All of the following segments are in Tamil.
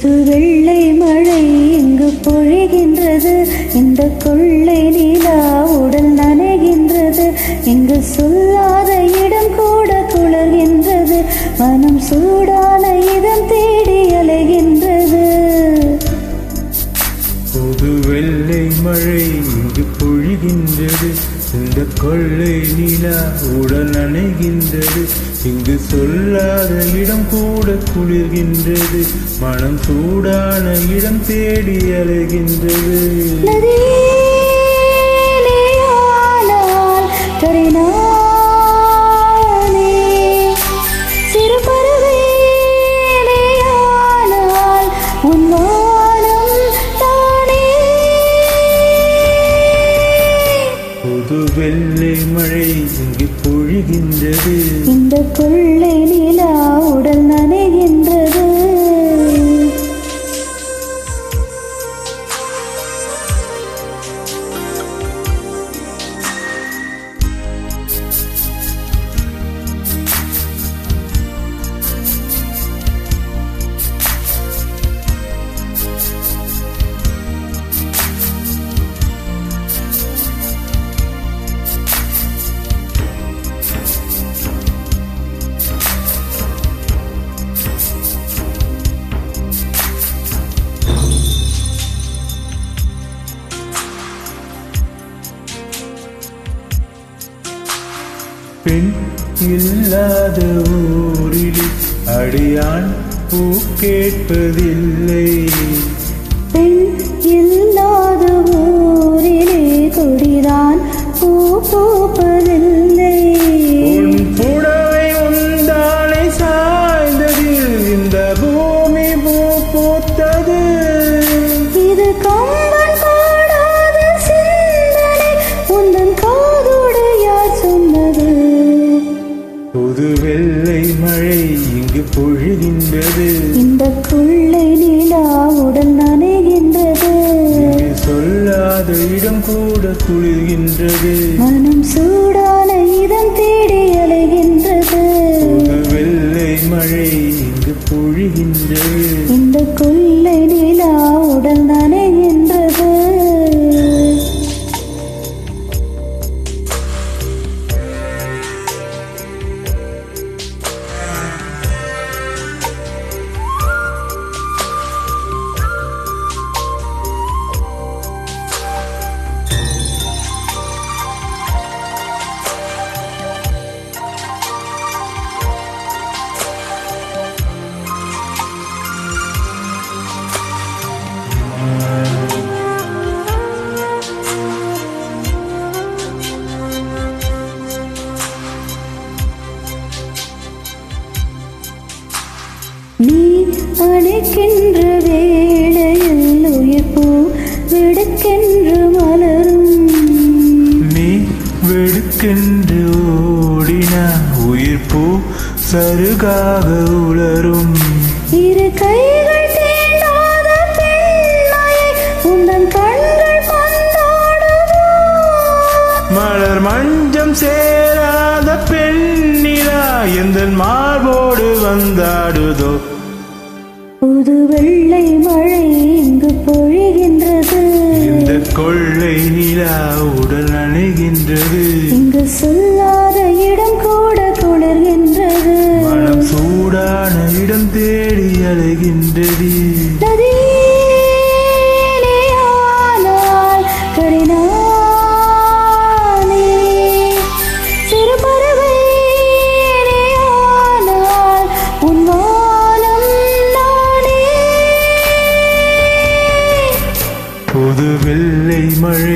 புது வெள்ளை மழை இங்கு பொழிகின்றது. இந்த கொள்ளை நிலா உடல் நனைகின்றது. இங்கு சொல்லாத இடம் கூட குளர்கின்றது. மனம் சூடான இடம் தேடி அலைகின்றது. புது வெள்ளை மழை இங்கு பொழிகின்றது. இந்த கொள்ளை நிலா உடல் நனைகின்றது. இங்கு சொல்லாத இடம் கூட குளிர்கின்றது. மனம் சூடான இடம் தேடி அலைகின்றது. உன்னோ வெள்ளை மழை இங்கு பொழிகின்றது. இந்த கொள்ளை நிலா உடல் நனைகின்றது. பெண் இல்லாத ஊரில் அடியான் பூ கேட்பதில்லை. பெண் இல்லாத ஊரிலே கொடிதான் பூ பூப்பதில்லை வெள்ளை மழை இங்கு பொழிகின்றது. இந்த கொள்ளை நிலா உடல் நனைகின்றது. சொல்லாத இடம் கூட குளிர்கின்றது மனம் சூடான இதம் தேடி அலைகின்றது. வெள்ளை மழை இங்கு பொழிகின்றது. நீ அழைக்கின்ற வேளையில் உயிர் பூ வெடுக்கென்று மலரும். நீ வெடுக்கென்று ஓடினா உயிர் பூ சருகாக உளரும் இரு கைகள் தீண்டாத பெண்மையை உந்தன் கண்கள் மலர் மஞ்சம் சேராத பெண்ணிலா எந்த மார்போடு வந்தாடுதோ. வெள்ளை மழை இங்கு பொழிகின்றது. இந்த கொள்ளை நிலா உடல் அணைகின்றது. இங்கு சொல்லாத இடம் கூட குளிர்கின்றது. மனம் சூடான இடம் தேடி அலைகின்றது. நதியிலேயானால்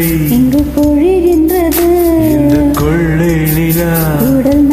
மழை இங்கு பொழிகின்றது? இந்த கொள்ளை நிலா. உடல்